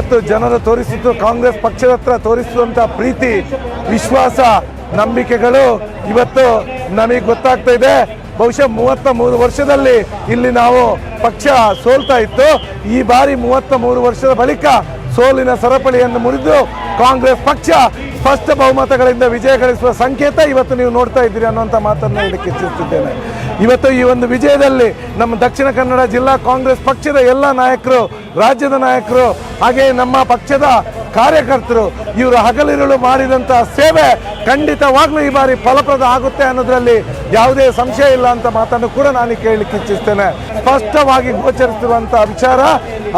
ಇವತ್ತು ಜನರು ತೋರಿಸಿದ್ದು ಕಾಂಗ್ರೆಸ್ ಪಕ್ಷದ ಹತ್ರ ತೋರಿಸುವಂಥ ಪ್ರೀತಿ, ವಿಶ್ವಾಸ, ನಂಬಿಕೆಗಳು ಇವತ್ತು ನಮಗೆ ಗೊತ್ತಾಗ್ತಾ ಇದೆ. ಬಹುಶಃ ಮೂವತ್ತ ಮೂರು ವರ್ಷದಲ್ಲಿ ಇಲ್ಲಿ ನಾವು ಪಕ್ಷ ಸೋಲ್ತಾ ಇತ್ತು. ಈ ಬಾರಿ ಮೂವತ್ತ ಮೂರು ವರ್ಷದ ಬಳಿಕ ಸೋಲಿನ ಸರಪಳಿಯನ್ನು ಮುರಿದು ಕಾಂಗ್ರೆಸ್ ಪಕ್ಷ ಸ್ಪಷ್ಟ ಬಹುಮತಗಳಿಂದ ವಿಜಯ ಗಳಿಸುವ ಸಂಕೇತ ಇವತ್ತು ನೀವು ನೋಡ್ತಾ ಇದ್ದೀರಿ ಅನ್ನುವಂಥ ಮಾತನ್ನು ಹೇಳಲಿಕ್ಕೆ ಇಚ್ಛಿಸುತ್ತಿದ್ದೇನೆ. ಇವತ್ತು ಈ ಒಂದು ವಿಜಯದಲ್ಲಿ ನಮ್ಮ ದಕ್ಷಿಣ ಕನ್ನಡ ಜಿಲ್ಲಾ ಕಾಂಗ್ರೆಸ್ ಪಕ್ಷದ ಎಲ್ಲ ನಾಯಕರು, ರಾಜ್ಯದ ನಾಯಕರು, ಹಾಗೆ ನಮ್ಮ ಪಕ್ಷದ ಕಾರ್ಯಕರ್ತರು, ಇವರು ಹಗಲಿರುಳು ಮಾಡಿದಂಥ ಸೇವೆ ಖಂಡಿತವಾಗ್ಲೂ ಈ ಬಾರಿ ಫಲಪ್ರದ ಆಗುತ್ತೆ ಅನ್ನೋದ್ರಲ್ಲಿ ಯಾವುದೇ ಸಂಶಯ ಇಲ್ಲ ಅಂತ ಮಾತನ್ನು ಕೂಡ ನಾನು ಕೇಳಲಿಕ್ಕೆ ಇಚ್ಛಿಸ್ತೇನೆ. ಸ್ಪಷ್ಟವಾಗಿ ಗೋಚರಿಸಿರುವಂಥ ವಿಚಾರ.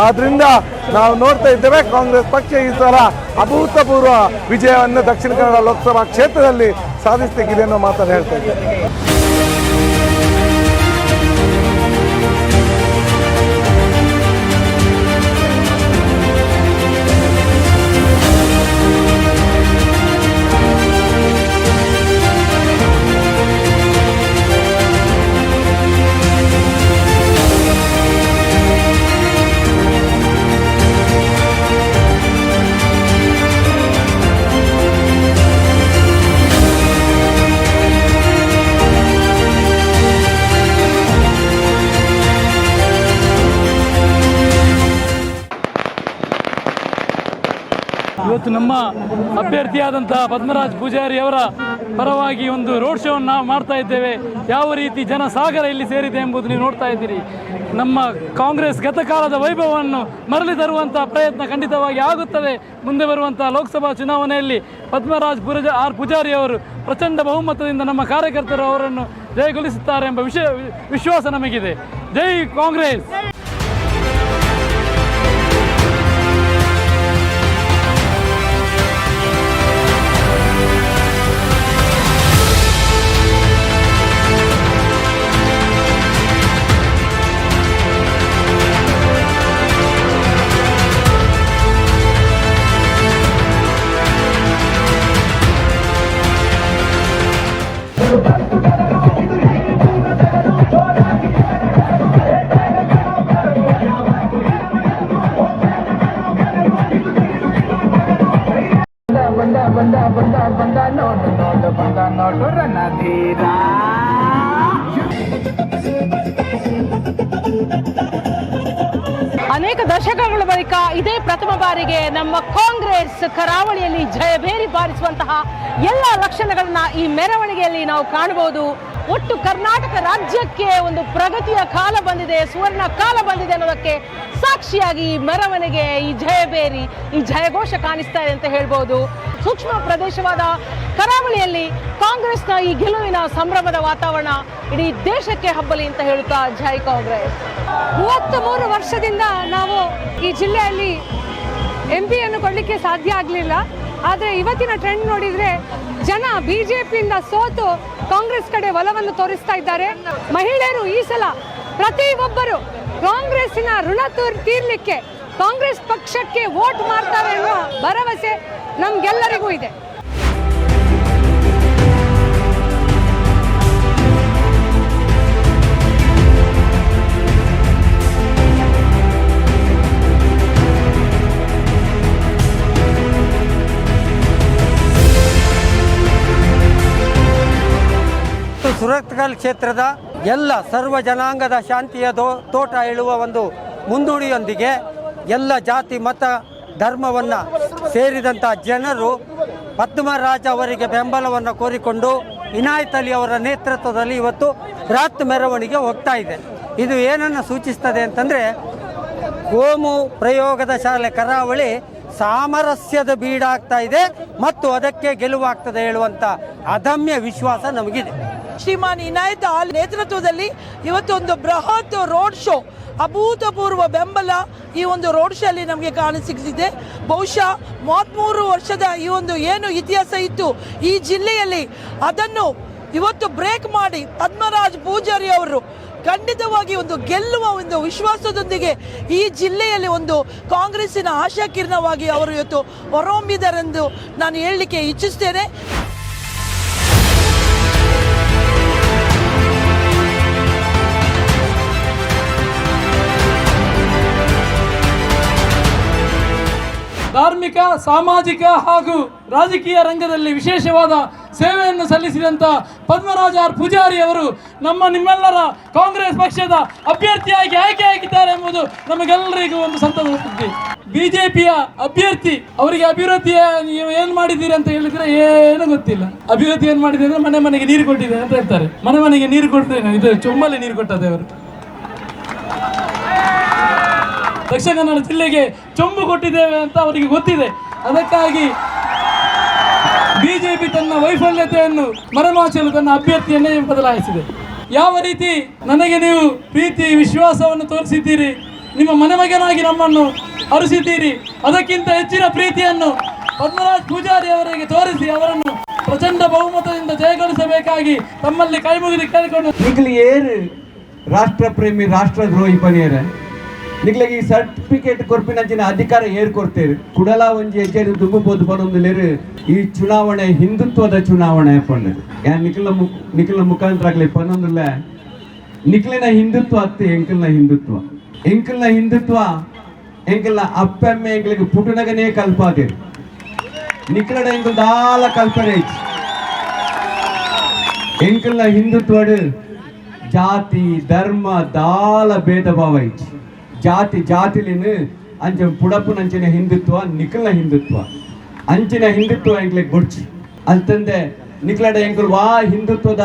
ಆದ್ರಿಂದ ನಾವು ನೋಡ್ತಾ ಇದ್ದೇವೆ, ಕಾಂಗ್ರೆಸ್ ಪಕ್ಷ ಈ ಸಲ ಅಭೂತಪೂರ್ವ ವಿಜಯವನ್ನು ದಕ್ಷಿಣ ಕನ್ನಡ ಲೋಕಸಭಾ ಕ್ಷೇತ್ರದಲ್ಲಿ ಸಾಧಿಸ್ಲಿಕ್ಕಿದೆ ಅನ್ನೋ ಮಾತನ್ನು ಹೇಳ್ತಾ ಇದ್ದೇನೆ. ಇವತ್ತು ನಮ್ಮ ಅಭ್ಯರ್ಥಿಯಾದಂತಹ ಪದ್ಮರಾಜ್ ಪೂಜಾರಿ ಅವರ ಪರವಾಗಿ ಒಂದು ರೋಡ್ ಶೋವನ್ನು ನಾವು ಮಾಡ್ತಾ ಇದ್ದೇವೆ. ಯಾವ ರೀತಿ ಜನ ಸಾಗರ ಇಲ್ಲಿ ಸೇರಿದೆ ಎಂಬುದು ನೀವು ನೋಡ್ತಾ ಇದ್ದೀರಿ. ನಮ್ಮ ಕಾಂಗ್ರೆಸ್ ಗತಕಾಲದ ವೈಭವವನ್ನು ಮರಳಿ ತರುವಂತಹ ಪ್ರಯತ್ನ ಖಂಡಿತವಾಗಿ ಆಗುತ್ತದೆ. ಮುಂದೆ ಬರುವಂತಹ ಲೋಕಸಭಾ ಚುನಾವಣೆಯಲ್ಲಿ ಪದ್ಮರಾಜ್ ಪುರಜ ಆರ್ ಪೂಜಾರಿ ಅವರು ಪ್ರಚಂಡ ಬಹುಮತದಿಂದ ನಮ್ಮ ಕಾರ್ಯಕರ್ತರು ಅವರನ್ನು ಜಯಗೊಳಿಸುತ್ತಾರೆ ಎಂಬ ವಿಶ್ವಾಸ ನಮಗಿದೆ. ಜೈ ಕಾಂಗ್ರೆಸ್! ಅನೇಕ ದಶಕಗಳ ಬಳಿಕ ಇದೇ ಪ್ರಥಮ ಬಾರಿಗೆ ನಮ್ಮ ಕಾಂಗ್ರೆಸ್ ಕರಾವಳಿಯಲ್ಲಿ ಜಯಭೇರಿ ಬಾರಿಸುವಂತಹ ಎಲ್ಲ ಲಕ್ಷಣಗಳನ್ನ ಈ ಮೆರವಣಿಗೆಯಲ್ಲಿ ನಾವು ಕಾಣಬಹುದು. ಒಟ್ಟು ಕರ್ನಾಟಕ ರಾಜ್ಯಕ್ಕೆ ಒಂದು ಪ್ರಗತಿಯ ಕಾಲ ಬಂದಿದೆ, ಸುವರ್ಣ ಕಾಲ ಬಂದಿದೆ ಅನ್ನೋದಕ್ಕೆ ಸಾಕ್ಷಿಯಾಗಿ ಈ ಮೆರವಣಿಗೆ, ಈ ಜಯಬೇರಿ ಈ ಜಯಘೋಷ ಕಾಣಿಸ್ತಾ ಇದೆ ಅಂತ ಹೇಳ್ಬೋದು. ಸೂಕ್ಷ್ಮ ಪ್ರದೇಶವಾದ ಕರಾವಳಿಯಲ್ಲಿ ಕಾಂಗ್ರೆಸ್ನ ಈ ಗೆಲುವಿನ ಸಂಭ್ರಮದ ವಾತಾವರಣ ಇಡೀ ದೇಶಕ್ಕೆ ಹಬ್ಬಲಿ ಅಂತ ಹೇಳುತ್ತಾ ಜೈ ಕಾಂಗ್ರೆಸ್. ಮೂವತ್ತ ಮೂರು ವರ್ಷದಿಂದ ನಾವು ಈ ಜಿಲ್ಲೆಯಲ್ಲಿ ಎಂ ಪಿಯನ್ನು ಕೊಡಲಿಕ್ಕೆ ಸಾಧ್ಯ ಆಗಲಿಲ್ಲ. ಆದರೆ ಇವತ್ತಿನ ಟ್ರೆಂಡ್ ನೋಡಿದರೆ ಜನ ಬಿ ಜೆ ಪಿಯಿಂದ ಸೋತು ಕಾಂಗ್ರೆಸ್ ಕಡೆ ಒಲವನ್ನು ತೋರಿಸ್ತಾ ಇದ್ದಾರೆ. ಮಹಿಳೆಯರು ಈ ಸಲ ಪ್ರತಿಯೊಬ್ಬರು ಕಾಂಗ್ರೆಸ್ಸಿನ ಋಣ ತೀರ್- ತೀರ್ಲಿಕ್ಕೆ ಕಾಂಗ್ರೆಸ್ ಪಕ್ಷಕ್ಕೆ ವೋಟ್ ಮಾಡ್ತಾರೆ ಅನ್ನೋ ಭರವಸೆ ನಮ್ಗೆಲ್ಲರಿಗೂ ಇದೆ. ಸುರತ್ಕಲ್ ಕ್ಷೇತ್ರದ ಎಲ್ಲ ಸರ್ವ ಜನಾಂಗದ ಶಾಂತಿಯ ತೋಟ ಹೇಳುವ ಒಂದು ಮುಂದೂಡಿಯೊಂದಿಗೆ ಎಲ್ಲ ಜಾತಿ, ಮತ, ಧರ್ಮವನ್ನು ಸೇರಿದಂಥ ಜನರು ಪದ್ಮರಾಜ ಅವರಿಗೆ ಬೆಂಬಲವನ್ನು ಕೋರಿಕೊಂಡು ಇನಾಯತ್ ಅಲಿ ಅವರ ನೇತೃತ್ವದಲ್ಲಿ ಇವತ್ತು ರಾತ್ ಮೆರವಣಿಗೆ ಹೋಗ್ತಾ ಇದೆ. ಇದು ಏನನ್ನು ಸೂಚಿಸ್ತದೆ ಅಂತಂದರೆ ಕೋಮು ಪ್ರಯೋಗದ ಶಾಲೆ ಕರಾವಳಿ ಸಾಮರಸ್ಯದ ಬೀಡಾಗ್ತಾ ಇದೆ ಮತ್ತು ಅದಕ್ಕೆ ಗೆಲುವಾಗ್ತದೆ ಹೇಳುವಂಥ ಅದಮ್ಯ ವಿಶ್ವಾಸ ನಮಗಿದೆ. ಶ್ರೀಮಾನ್ ಇನಾಯತ್ ಆಲ್ ನೇತೃತ್ವದಲ್ಲಿ ಇವತ್ತು ಒಂದು ಬೃಹತ್ ರೋಡ್ ಶೋ, ಅಭೂತಪೂರ್ವ ಬೆಂಬಲ ಈ ಒಂದು ರೋಡ್ ಶೋ ಅಲ್ಲಿ ನಮಗೆ ಕಾಣಸಿಕ್ಕಿದೆ ಬಹುಶಃ ಮೂವತ್ತ್ಮೂರು ವರ್ಷದ ಈ ಒಂದು ಏನು ಇತಿಹಾಸ ಇತ್ತು ಈ ಜಿಲ್ಲೆಯಲ್ಲಿ ಅದನ್ನು ಇವತ್ತು ಬ್ರೇಕ್ ಮಾಡಿ ಪದ್ಮರಾಜ್ ಪೂಜಾರಿ ಅವರು ಖಂಡಿತವಾಗಿ ಒಂದು ಗೆಲ್ಲುವ ಒಂದು ವಿಶ್ವಾಸದೊಂದಿಗೆ ಈ ಜಿಲ್ಲೆಯಲ್ಲಿ ಒಂದು ಕಾಂಗ್ರೆಸ್ಸಿನ ಆಶಾಕಿರಣವಾಗಿ ಅವರು ಇವತ್ತು ಹೊರಹೊಮ್ಮಿದರೆಂದು ನಾನು ಹೇಳಲಿಕ್ಕೆ ಇಚ್ಛಿಸ್ತೇನೆ. ಧಾರ್ಮಿಕ, ಸಾಮಾಜಿಕ ಹಾಗೂ ರಾಜಕೀಯ ರಂಗದಲ್ಲಿ ವಿಶೇಷವಾದ ಸೇವೆಯನ್ನು ಸಲ್ಲಿಸಿದಂಥ ಪದ್ಮರಾಜ ಆರ್ ಪೂಜಾರಿ ಅವರು ನಮ್ಮ ನಿಮ್ಮೆಲ್ಲರ ಕಾಂಗ್ರೆಸ್ ಪಕ್ಷದ ಅಭ್ಯರ್ಥಿಯಾಗಿ ಆಯ್ಕೆಯಾಗಿದ್ದಾರೆ ಎಂಬುದು ನಮಗೆಲ್ಲರಿಗೂ ಒಂದು ಸಂತಸದ ಸುದ್ದಿ ಬಿಜೆಪಿಯ ಅಭ್ಯರ್ಥಿ ಅವರಿಗೆ ಅಭಿವೃದ್ಧಿಯ ನೀವು ಏನು ಮಾಡಿದ್ದೀರಿ ಅಂತ ಹೇಳಿದ್ರೆ ಏನು ಗೊತ್ತಿಲ್ಲ. ಅಭಿವೃದ್ಧಿ ಏನು ಮಾಡಿದೆ ಅಂದ್ರೆ ಮನೆ ಮನೆಗೆ ನೀರು ಕೊಟ್ಟಿದೆ ಅಂತ ಹೇಳ್ತಾರೆ. ಮನೆ ಮನೆಗೆ ನೀರು ಕೊಡ್ತೇನೆ ಇದು ಚುಮ್ಮಲೆ ನೀರು ಕೊಟ್ಟದೆ ಅವರು ದಕ್ಷಿಣ ಕನ್ನಡ ಜಿಲ್ಲೆಗೆ ಚೊಂಬು ಕೊಟ್ಟಿದ್ದೇವೆ ಅಂತ ಅವರಿಗೆ ಗೊತ್ತಿದೆ. ಅದಕ್ಕಾಗಿ ಬಿಜೆಪಿ ತನ್ನ ವೈಫಲ್ಯತೆಯನ್ನು ಮರೆಮಾಚಲು ತನ್ನ ಅಭ್ಯರ್ಥಿಯನ್ನೇ ಬದಲಾಯಿಸಿದೆ. ಯಾವ ರೀತಿ ನನಗೆ ನೀವು ಪ್ರೀತಿ, ವಿಶ್ವಾಸವನ್ನು ತೋರಿಸಿದ್ದೀರಿ, ನಿಮ್ಮ ಮನೆಮಗನಾಗಿ ನಮ್ಮನ್ನು ಅರಿಸಿದ್ದೀರಿ, ಅದಕ್ಕಿಂತ ಹೆಚ್ಚಿನ ಪ್ರೀತಿಯನ್ನು ಪದ್ಮರಾಜ್ ಪೂಜಾರಿ ಅವರಿಗೆ ತೋರಿಸಿ ಅವರನ್ನು ಪ್ರಚಂಡ ಬಹುಮತದಿಂದ ಜಯಗಳಿಸಬೇಕಾಗಿ ತಮ್ಮಲ್ಲಿ ಕೈ ಮುಗಿದು ಕೇಳಿಕೊಂಡು ಈಗಲೇ ರಾಷ್ಟ್ರ ಪ್ರೇಮಿ ರಾಷ್ಟ್ರದ್ರೋಹಿ ಪನಿಯರ ನಿಕ್ಲಿಗೆ ಈ ಸರ್ಟಿಫಿಕೇಟ್ ಕೊರ್ಪಿನಂಚಿನ ಅಧಿಕಾರ ಏರ್ ಕೊಡ್ತೇವೆ ಕುಡಲ ಒಂಜಿ ಹೆಜ್ಜೆ ದುಂಬಬಹುದು ಬರೋದಿಲ್ಲೇರು ಈ ಚುನಾವಣೆ ಹಿಂದುತ್ವದ ಚುನಾವಣೆ ಪಂಡ ಯಾ ನಿಖಿಲ ಮು ನಿಖಿಲ ಮುಖಾಂತರ ಆಗ್ಲಿ ಪನ್ನೊಂದಿಲ್ಲ ನಿಖಿಲಿನ ಹಿಂದುತ್ವ ಅತ್ತೆ ಎಂಕಲ್ನ ಹಿಂದುತ್ವ. ಎಂಕಲ್ನ ಹಿಂದುತ್ವ ಎಂಕಲ್ನ ಅಪ್ಪೆಮ್ಮೆ ಎಂಕಲಿಗೆ ಪುಟನಗನೇ ಕಲ್ಪಾದೆ. ನಿಖಿಲಡ ಎಂಕಲ್ ದಾಲ ಕಲ್ಪನೆ ಎಂಕಲ್ನ ಹಿಂದುತ್ವಡು ಜಾತಿ, ಧರ್ಮ, ದಾಲ ಭೇದ ಭಾವ ಐತಿ. ಜಾತಿ ಜಾತಿಲಿನ ಅಂಚ ಪುಡಪುನಂಚಿನ ಹಿಂದುತ್ವ, ನಿಖಲ್ನ ಹಿಂದುತ್ವ. ಅಂಚಿನ ಹಿಂದುತ್ವ ಎಂಕ್ಲೆ ಗುಡ್ಚಿ. ಅಂತಂದೆ ನಿಖಲಡ ಎಂಕಲ್ ವಾ, ಹಿಂದುತ್ವದ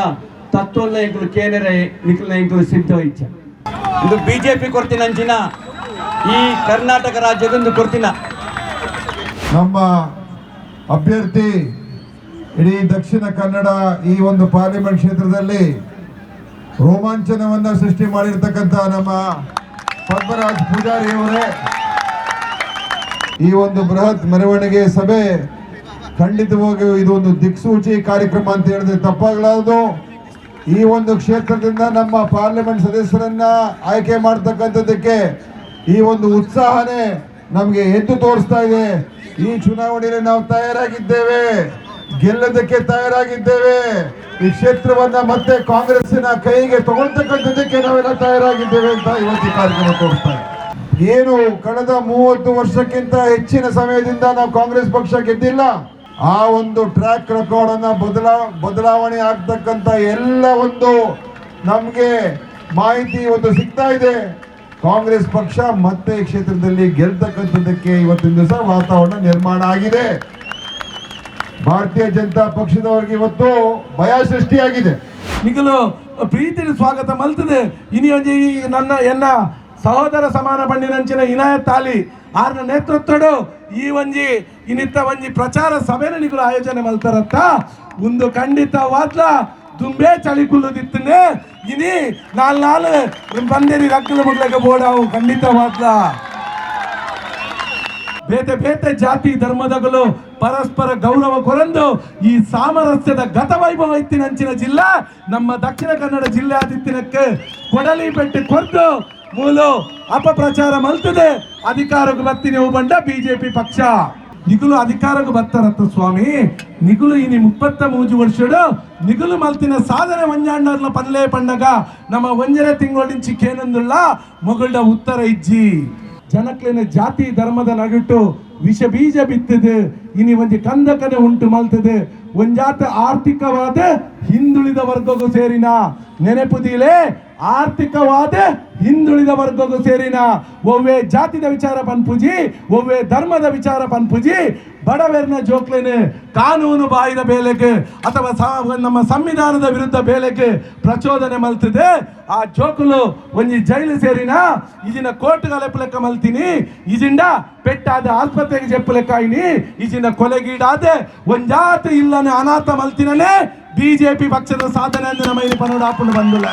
ತತ್ವಲ್ಲ ಎಂಕಲು ಕೇನರ ನಿಖಲ್ನ ಎಂಕಲು ಸಿದ್ಧ ಇಚ್ಛ ಇದು ಬಿಜೆಪಿ ಕೊಡ್ತೀನಿ ಅಂಚಿನ, ಈ ಕರ್ನಾಟಕ ರಾಜ್ಯದೊಂದು ಕೊಡ್ತೀನ. ನಮ್ಮ ಅಭ್ಯರ್ಥಿ ಇಡೀ ದಕ್ಷಿಣ ಕನ್ನಡ ಈ ಒಂದು ಪಾರ್ಲಿಮೆಂಟ್ ಕ್ಷೇತ್ರದಲ್ಲಿ ರೋಮಾಂಚನವನ್ನ ಸೃಷ್ಟಿ ಮಾಡಿರ್ತಕ್ಕಂಥ ನಮ್ಮ ಪದ್ಮರಾಜ್ ಪೂಜಾರಿ ಅವರೇ, ಈ ಒಂದು ಬೃಹತ್ ಮೆರವಣಿಗೆ ಸಭೆ ಖಂಡಿತವಾಗಿಯೂ ಒಂದು ದಿಕ್ಸೂಚಿ ಕಾರ್ಯಕ್ರಮ ಅಂತ ಹೇಳಿದ್ರೆ ತಪ್ಪಾಗಲಾರದು. ಈ ಒಂದು ಕ್ಷೇತ್ರದಿಂದ ನಮ್ಮ ಪಾರ್ಲಿಮೆಂಟ್ ಸದಸ್ಯರನ್ನ ಆಯ್ಕೆ ಮಾಡ್ತಕ್ಕಂಥದ್ದಕ್ಕೆ ಈ ಒಂದು ಉತ್ಸಾಹನೇ ನಮಗೆ ಎದ್ದು ತೋರಿಸ್ತಾ ಇದೆ. ಈ ಚುನಾವಣೆಯಲ್ಲಿ ನಾವು ತಯಾರಾಗಿದ್ದೇವೆ. ಗೆಲ್ಲೋದಕ್ಕೆ ತಯಾರಾಗಿದ್ದೇವೆ. ಈ ಕ್ಷೇತ್ರವನ್ನ ಮತ್ತೆ ಕಾಂಗ್ರೆಸ್ಸಿನ ಕೈಗೆ ತಗೊಳ್ತಕ್ಕಂಥದ್ದಕ್ಕೆ ನಾವೆಲ್ಲ ತಯಾರಾಗಿದ್ದೇವೆ ಅಂತ ಇವತ್ತು ಕಾರ್ಯಕ್ರಮ ತೋರಿಸ್ತಾ ಏನು ಕಳೆದ ಮೂವತ್ತು ವರ್ಷಕ್ಕಿಂತ ಹೆಚ್ಚಿನ ಸಮಯದಿಂದ ನಾವು ಕಾಂಗ್ರೆಸ್ ಪಕ್ಷ ಗೆದ್ದಿಲ್ಲ. ಆ ಒಂದು ಟ್ರ್ಯಾಕ್ ರೆಕಾರ್ಡ್ ಅನ್ನ ಬದಲಾ, ಬದಲಾವಣೆ ಆಗ್ತಕ್ಕಂಥ ಎಲ್ಲ ಒಂದು ನಮಗೆ ಮಾಹಿತಿ ಇವತ್ತು ಸಿಗ್ತಾ ಇದೆ. ಕಾಂಗ್ರೆಸ್ ಪಕ್ಷ ಮತ್ತೆ ಕ್ಷೇತ್ರದಲ್ಲಿ ಗೆಲ್ತಕ್ಕಂಥದ್ದಕ್ಕೆ ಇವತ್ತಿನ ದಿವಸ ವಾತಾವರಣ ನಿರ್ಮಾಣ ಆಗಿದೆ. ಭಾರತೀಯ ಜನತಾ ಪಕ್ಷದವರಿಗೆ ಇವತ್ತು ಭಯ ಸೃಷ್ಟಿಯಾಗಿದೆ. ನಿಖಲು ಪ್ರೀತಿಯ ಸ್ವಾಗತ ಮಲ್ತದೆ. ಇನಿ ನನ್ನ ಎನ್ನ ಸಹೋದರ ಸಮಾನ ಬಂಡಿನಂಚಿನ ಇನಾಯತ್ ಅಲಿ ಆರ್ನ ನೇತೃತ್ವಡು ಈ ಒಂಜಿ ಇನ್ನಿತ್ತ ಒಂಜಿ ಪ್ರಚಾರ ಸಭೆನ ನಿಖಲು ಆಯೋಜನೆ ಮಲ್ತಾರತ್ತ. ಒಂದು ಖಂಡಿತವಾದ್ಲ ದುಂಬೆ ಚಳಿ ಕುಲ್ಲುದಿತ್ತನೆ ಇನಿ ನಾಲ್ ನಾಲ್ ಬಂದೇರಿ ರಕ್ಕಲು ಮುಗ್ಲಕ್ಕೆ ಬೋಡಾವು ಖಂಡಿತವಾದ್ಲ ಬೇತೆ ಬೇತೆ ಜಾತಿ ಧರ್ಮದಗಳು ಪರಸ್ಪರ ಗೌರವ ಕೊರಂದು ಈ ಸಾಮರಸ್ಯದ ಗತವೈಭವ ಇತ್ತಿನಂಚಿನ ಜಿಲ್ಲಾ, ನಮ್ಮ ದಕ್ಷಿಣ ಕನ್ನಡ ಜಿಲ್ಲೆ ಆದಿತ್ತಿನಕ್ಕೆ ಕೊಡಲಿ ಬೆಟ್ಟ ಕೊರ್ದು ಮೂಲು ಅಪಪ್ರಚಾರ ಮಲ್ತದೆ. ಅಧಿಕಾರಕ್ಕೆ ಬತ್ತಿ ನೀವು ಬಂಡ ಬಿಜೆಪಿ ಪಕ್ಷ. ನಿಗುಲು ಅಧಿಕಾರಕ್ಕೆ ಬರ್ತಾರತ್ತ ಸ್ವಾಮಿ. ನಿಗುಲು ಇನಿ ಮುಪ್ಪತ್ತ ಮೂಜು ವರ್ಷಡು. ನಿಗುಲು ಮಲ್ತಿನ ಸಾಧನೆ ಒಂಜಾಂಡರ್ಲ ಪಲ್ಲೆ ಪಂಡಗ. ನಮ್ಮ ಒಂಜನೆ ತಿಂಗಳಿಂಚಿ ಕೇನಂದುಳ್ಳ ಮೊಗಲ್ಡ ಉತ್ತರ ಇಜ್ಜಿ. ಜನಕ್ಲಿನ ಜಾತಿ ಧರ್ಮದ ನಡುಟು ವಿಷ ಬೀಜ ಬಿತ್ತದೆ. ಇನಿ ಒಂಜಿ ಕಂದಕನೆ ಉಂಟು ಮಲ್ತದೆ. ಒಂಜಾತ ಆರ್ಥಿಕವಾದ ಹಿಂದುಳಿದ ವರ್ಗಗೂ ಸೇರಿನ. ನೆನಪುದಿಲೆ ಆರ್ಥಿಕವಾದ ಹಿಂದುಳಿದ ವರ್ಗಗೂ ಸೇರಿನ. ಒವ್ವೆ ಜಾತಿದ ವಿಚಾರ ಪನ್ಪುಜಿ, ಒವ್ವೆ ಧರ್ಮದ ವಿಚಾರ ಪನ್ಪುಜಿ ಬಡವೆರ್ನ ಜೋಕ್ಲೇನೆ ಕಾನೂನು ಬಾಹಿರ ಬೇಲೆಗೆ ಅಥವಾ ನಮ್ಮ ಸಂವಿಧಾನದ ವಿರುದ್ಧ ಬೇಲೆಗೆ ಪ್ರಚೋದನೆ ಮಲ್ತಿದೆ. ಆ ಜೋಕುಲು ಒಂಜಿ ಜೈಲು ಸೇರಿನ ಇಜಿನ ಕೋರ್ಟ್ ಲೆಕ್ಕ ಮಲ್ತೀನಿ. ಇಜಿಂಡ ಪೆಟ್ಟಾದ ಆಸ್ಪತ್ರೆಗೆ ಜೆಪ್ಪಲೆಕ್ಕಾಯಿನಿ ಇಜಿನ ಕೊಲೆಗೀಡಾದೆ ಒಂಜಾತ ಇಲ್ಲನೆ ಅನಾಥ ಮಲ್ತಿನನೆ ಬಿಜೆಪಿ ಪಕ್ಷದ ಸಾಧನೆ ಅಂದ್ರೆ ನಮ್ಮ ಇಲ್ಲಿ ಪನೋಡಾಪುಂಡು ಬಂದುಲ್ಲ